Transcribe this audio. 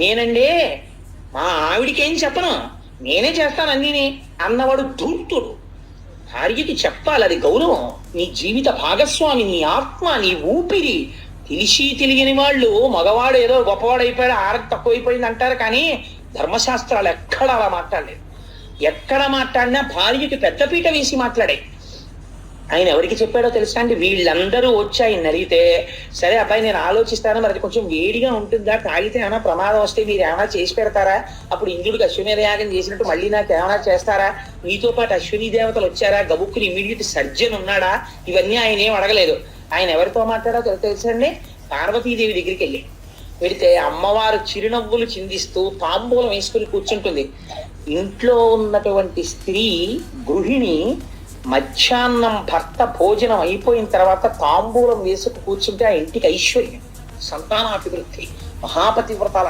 నేనండి మా ఆవిడికేం చెప్పను. నేనే చేస్తాను అన్నీని. అన్నవాడు ధూర్తుడు. భార్యకి చెప్పాలి అది గౌరవం. నీ జీవిత భాగస్వామి నీ ఆత్మ నీ ఊపిరి. తెలిసి తెలియని వాళ్ళు మగవాడు ఏదో గొప్పవాడైపోయాడు ఆర తక్కువైపోయింది అంటారు కానీ ధర్మశాస్త్రాలు ఎక్కడ అలా మాట్లాడలేదు. ఎక్కడ మాట్లాడినా భార్యకి పెద్దపీట వేసి మాట్లాడే ఆయన ఎవరికి చెప్పాడో తెలుసా అండి? వీళ్ళందరూ వచ్చి ఆయన అడిగితే సరే అబ్బాయి నేను ఆలోచిస్తాను మరి అది కొంచెం వేడిగా ఉంటుందా? తాగితే ఏమైనా ప్రమాదం వస్తే మీరు ఏమైనా చేసి పెడతారా? అప్పుడు ఇంద్రుడికి అశ్విని యాగం చేసినట్టు మళ్ళీ నాకు ఏమైనా చేస్తారా? మీతో పాటు అశ్విని దేవతలు వచ్చారా? గబుక్కుని ఇమీడియట్ సర్జన్ ఉన్నాడా? ఇవన్నీ ఆయన ఏం అడగలేదు. ఆయన ఎవరితో మాట్లాడో తెలుసండి పార్వతీదేవి దగ్గరికి వెళ్ళి వెళితే అమ్మవారు చిరునవ్వులు చిందిస్తూ తాంబూలం వేసుకుని కూర్చుంటుంది. ఇంట్లో ఉన్నటువంటి స్త్రీ గృహిణి మధ్యాహ్నం భర్త భోజనం అయిపోయిన తర్వాత తాంబూలం వేసుకు కూర్చుంటే ఆ ఇంటికి ఐశ్వర్యం సంతానాభివృద్ధి మహాపతివ్రతాల